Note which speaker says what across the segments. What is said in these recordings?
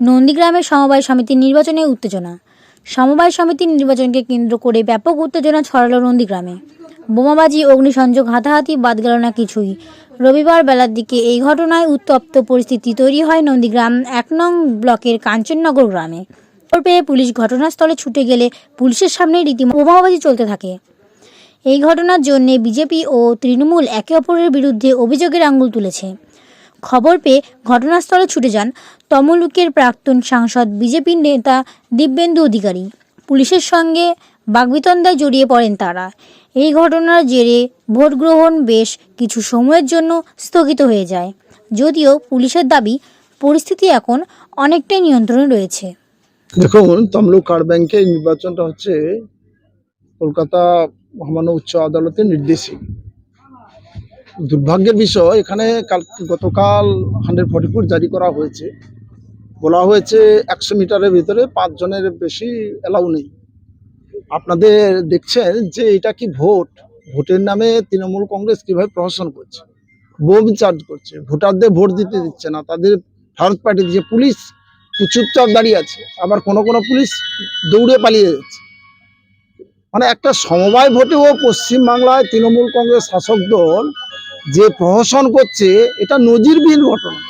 Speaker 1: নন্দীগ্রামের সমবায় সমিতির নির্বাচনে উত্তেজনা। সমবায় সমিতির নির্বাচনকে কেন্দ্র করে ব্যাপক উত্তেজনা ছড়ালো নন্দীগ্রামে। বোমাবাজি, অগ্নিসংযোগ, হাতাহাতি বাদ গেল না কিছুই। রবিবার বেলার দিকে এই ঘটনায় উত্তপ্ত পরিস্থিতি তৈরি হয় নন্দীগ্রাম এক নং ব্লকের কাঞ্চননগর গ্রামে। পেয়ে পুলিশ ঘটনাস্থলে ছুটে গেলে পুলিশের সামনে রীতিমতো বোমাবাজি চলতে থাকে। এই ঘটনার জন্যে বিজেপি ও তৃণমূল একে অপরের বিরুদ্ধে অভিযোগের আঙুল তুলেছে। খবর পেয়ে ঘটনাস্থলে ছুটে যান তমলুকের প্রাক্তন সাংসদ বিজেপির নেতা দিব্যেন্দু অধিকারী। পুলিশের সঙ্গে বাগবিতন্দায় জড়িয়ে পড়েন তারা। এই ঘটনার জেরে ভোট গ্রহণ বেশ কিছু সময়ের জন্য স্থগিত হয়ে যায়। যদিও পুলিশের দাবি, পরিস্থিতি এখন অনেকটাই নিয়ন্ত্রণে রয়েছে।
Speaker 2: দেখুন, তমলুক কার্ড ব্যাংকে নির্বাচনটা হচ্ছে কলকাতা মহামান্য উচ্চ আদালতের নির্দেশে। দুর্ভাগ্যের বিষয়, এখানে কাল, গতকাল হান্ড্রেড ফর্টি ফোর জারি করা হয়েছে। বলা হয়েছে একশো মিটারের ভিতরে পাঁচজনের বেশি অ্যালাউ নেই। আপনাদের দেখছেন যে এটা কি ভোট? ভোটের নামে তৃণমূল কংগ্রেস কীভাবে প্রহসন করছে? বোম চার্জ করছে। ভোটারদের ভোট দিতে দিচ্ছে না। তাদের ভারত পার্টি দিচ্ছে পুলিশ চুপচাপ দাঁড়িয়ে আছে। আবার কোনো কোনো পুলিশ দৌড়ে পালিয়ে যাচ্ছে। মানে একটা সমবায় ভোটেও পশ্চিমবাংলায় তৃণমূল কংগ্রেস শাসক দল যে প্রহসন করছে, এটা নজিরবিহীন ঘটনা।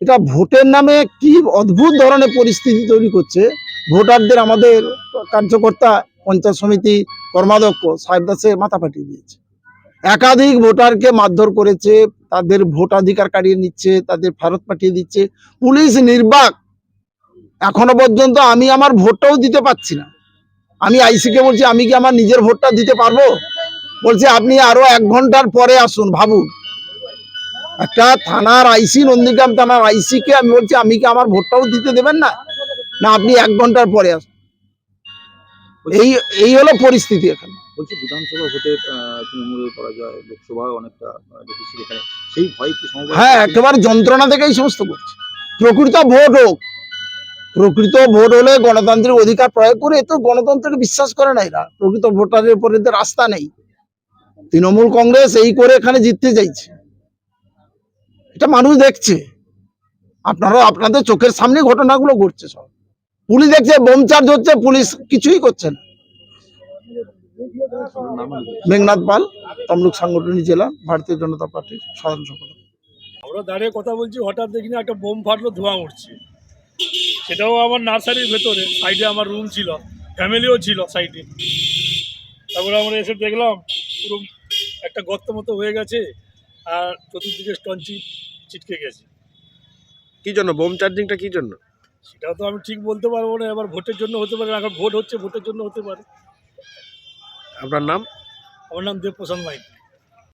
Speaker 2: এটা ভোটের নামে কি অদ্ভুত ধরনের পরিস্থিতি তৈরি করছে। ভোটারদের আমাদের কার্যকর্তা, পঞ্চায়েত সমিতি কর্মাধ্যক্ষ সাহেব দাসের মাথা ফাটিয়ে দিয়েছে। একাধিক ভোটারকে মারধর করেছে, তাদের ভোটাধিকার কাটিয়ে নিচ্ছে, তাদের ফেরত পাঠিয়ে দিচ্ছে। পুলিশ নির্বাক। এখনও পর্যন্ত আমি আমার ভোটটাও দিতে পারছি না। আমি আইসিকে বলছি, আমি কি আমার নিজের ভোটটা দিতে পারব? বলছে আপনি আরও এক ঘণ্টার পরে আসুন ভাবুন। একটা থানার আইসি নন্দীগ্রাম থানার আইসিকে আমি বলছি আমি কি আমার ভোটটাও দিতে দেবেন না? না আপনি এক ঘণ্টার পরে আসুন। এই এই হলো পরিস্থিতি এখানে।
Speaker 3: বলছি বিধানসভা ভোটে তৃণমূলের পরাজয় লোকসভায় অনেকটা দেখেছি এখানে সেই ভয় কি
Speaker 2: হ্যাঁ একেবারে যন্ত্রণা থেকে এই সমস্ত করছে। প্রকৃত ভোট হোক প্রকৃত ভোট হলে গণতান্ত্রিক অধিকার প্রয়োগ করে তো গণতন্ত্রকে বিশ্বাস করে না এরা। প্রকৃত ভোটারের উপরে এদের রাস্তা নেই। তৃণমূল কংগ্রেস এই করে এখানে জিততে চাইছে। এটা মানুষ দেখছে। আপনারা, আপনাদের চোখের সামনে ঘটনাগুলো ঘটছে সব। পুলিশ দেখছে, বোম চার্জ হচ্ছে, পুলিশ কিছুই করছে না? মেঘনাথ পাল, তমলুক সাংগঠনিক জেলা, ভারতীয় জনতা পার্টির সাধারণ সম্পাদক।
Speaker 4: আমরা দাঁড়িয়ে কথা বলছি, হঠাৎ দেখিনি একটা বোম ফাটলো, ধোঁয়া উঠছে। সেটাও আমার নার্সারির ভেতরে, সাইডে আমার রুম ছিল, ফ্যামিলিও ছিল সাইডে। তারপরে আমরা এসে দেখলাম, পুরো একটা গর্ত মতো হয়ে গেছে আর চতুর্দিকে স্টঞ্চি ছিটকে গেছে।
Speaker 5: কি জন্য? বোম চার্জিংটা কি জন্য?
Speaker 4: সেটাও তো আমি ঠিক বলতে পারব না এবার ভোটের জন্য হতে পারে এখন ভোট হচ্ছে ভোটের জন্য হতে পারে।
Speaker 5: আপনার নাম?
Speaker 4: আমার নাম দেবপ্রসাদ মাইতি।